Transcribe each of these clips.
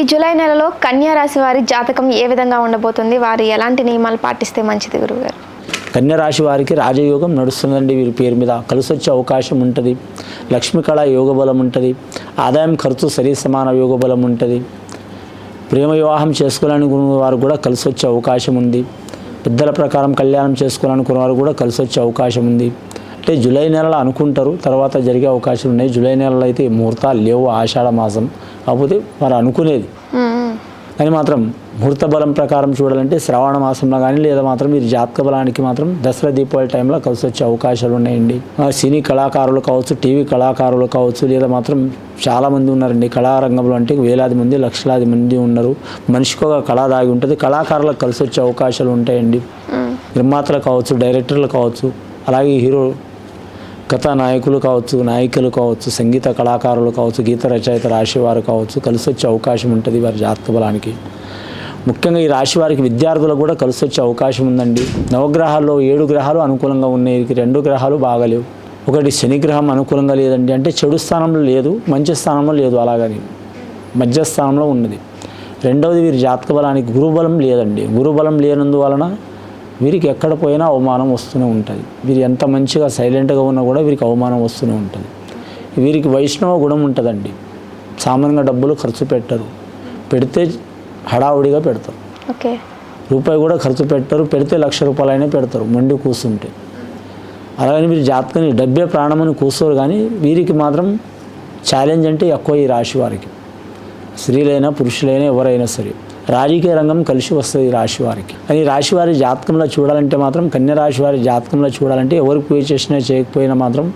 ఈ జూలై నెలలో కన్యా రాశి వారి జాతకం ఏ విధంగా ఉండబోతుంది? వారు ఎలాంటి నియమాలు పాటిస్తే మంచిది గురువుగారు? కన్యరాశి వారికి రాజయోగం నడుస్తుందండి. వీరి పేరు మీద కలిసి వచ్చే అవకాశం ఉంటుంది. లక్ష్మికళ యోగ బలం ఉంటుంది. ఆదాయం ఖర్చు సరి సమాన యోగ బలం ఉంటుంది. ప్రేమ వివాహం చేసుకోవాలనుకున్న వారు కూడా కలిసి వచ్చే అవకాశం ఉంది. పెద్దల ప్రకారం కళ్యాణం చేసుకోవాలనుకున్న వారు కూడా కలిసి వచ్చే అవకాశం ఉంది. అంటే జూలై నెలలో అనుకుంటారు. తర్వాత జరిగే అవకాశం ఉన్నాయి. జూలై నెలలో అయితే ముహూర్తాలు లేవు. ఆషాఢ మాసం. కాకపోతే వారు అనుకునేది. కానీ మాత్రం ముహూర్త బలం ప్రకారం చూడాలంటే శ్రావణ మాసంలో కానీ లేదా మాత్రం మీరు జాతక బలానికి మాత్రం దసరా దీపావళి టైంలో కలిసి వచ్చే అవకాశాలు ఉన్నాయండి. సినీ కళాకారులు కావచ్చు టీవీ కళాకారులు కావచ్చు లేదా మాత్రం చాలామంది ఉన్నారండి. కళారంగంలో అంటే వేలాది మంది లక్షలాది మంది ఉన్నారు. మనిషికి ఒక కళ దాగి ఉంటుంది. కళాకారులకు కలిసి వచ్చే అవకాశాలు ఉంటాయండి. నిర్మాతలు కావచ్చు డైరెక్టర్లు కావచ్చు అలాగే హీరో కథా నాయకులు కావచ్చు నాయికలు కావచ్చు సంగీత కళాకారులు కావచ్చు గీత రచయిత రాశివారు కావచ్చు కలిసి వచ్చే అవకాశం ఉంటుంది వారి జాతక బలానికి. ముఖ్యంగా ఈ రాశి వారికి విద్యార్థులకు కూడా కలిసి వచ్చే అవకాశం ఉందండి. నవగ్రహాల్లో ఏడు గ్రహాలు అనుకూలంగా ఉన్నాయి. రెండు గ్రహాలు బాగలేవు. ఒకటి శనిగ్రహం అనుకూలంగా లేదండి అంటే చెడు స్థానంలో లేదు మంచి స్థానంలో లేదు అలాగని. మధ్య స్థానంలో ఉన్నది. రెండవది వీరి జాతక బలానికి గురుబలం లేదండి. గురుబలం లేనందువలన వీరికి ఎక్కడ పోయినా అవమానం వస్తూనే ఉంటుంది. వీరు ఎంత మంచిగా సైలెంట్గా ఉన్నా కూడా వీరికి అవమానం వస్తూనే ఉంటుంది. వీరికి వైష్ణవ గుణం ఉంటుందండి. సామాన్యంగా డబ్బులు ఖర్చు పెట్టరు. పెడితే హడావుడిగా పెడతారు. ఓకే. రూపాయి కూడా ఖర్చు పెట్టరు పెడితే లక్ష రూపాయలైనా పెడతారు మండి కూర్చుంటే అలాగని మీరు జాతకని డబ్బే ప్రాణమని కూర్చోరు కానీ వీరికి మాత్రం ఛాలెంజ్ అంటే ఎక్కువ ఈ రాశి వారికి. స్త్రీలైనా పురుషులైనా ఎవరైనా సరే. రాజకీయ రంగం కలిసి వస్తుంది రాశి వారికి. కానీ రాశి వారి జాతకంలో చూడాలంటే మాత్రం కన్య రాశి వారి జాతకంలో చూడాలంటే ఎవరు పూజ చేసినా చేయకపోయినా మాత్రం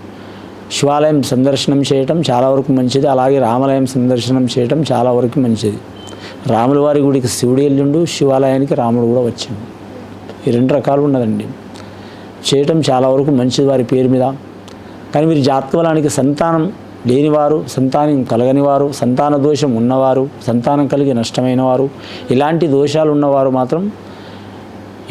శివాలయం సందర్శనం చేయటం చాలా వరకు మంచిది. అలాగే రామాలయం సందర్శనం చేయటం చాలా వరకు మంచిది. రాముల వారి గుడికి శివుడు వెళ్ళిండు శివాలయానికి రాముడు కూడా వచ్చిండు. ఈ రెండు రకాలు ఉన్నదండి. చేయటం చాలా వరకు మంచిది వారి పేరు మీద. కానీ మీరు జాతకబలానికి సంతానం లేనివారు సంతానం కలగని వారు సంతాన దోషం ఉన్నవారు సంతానం కలిగి నష్టమైన వారు ఇలాంటి దోషాలు ఉన్నవారు మాత్రం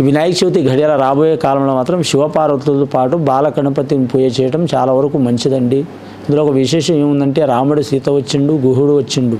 ఈ వినాయక చవితి గడియాల రాబోయే కాలంలో మాత్రం శివపార్వతులతో పాటు బాలగణపతిని పూజ చేయడం చాలా వరకు మంచిదండి. ఇందులో ఒక విశేషం ఏముందంటే రాముడు సీత వచ్చిండు గుహుడు వచ్చిండు.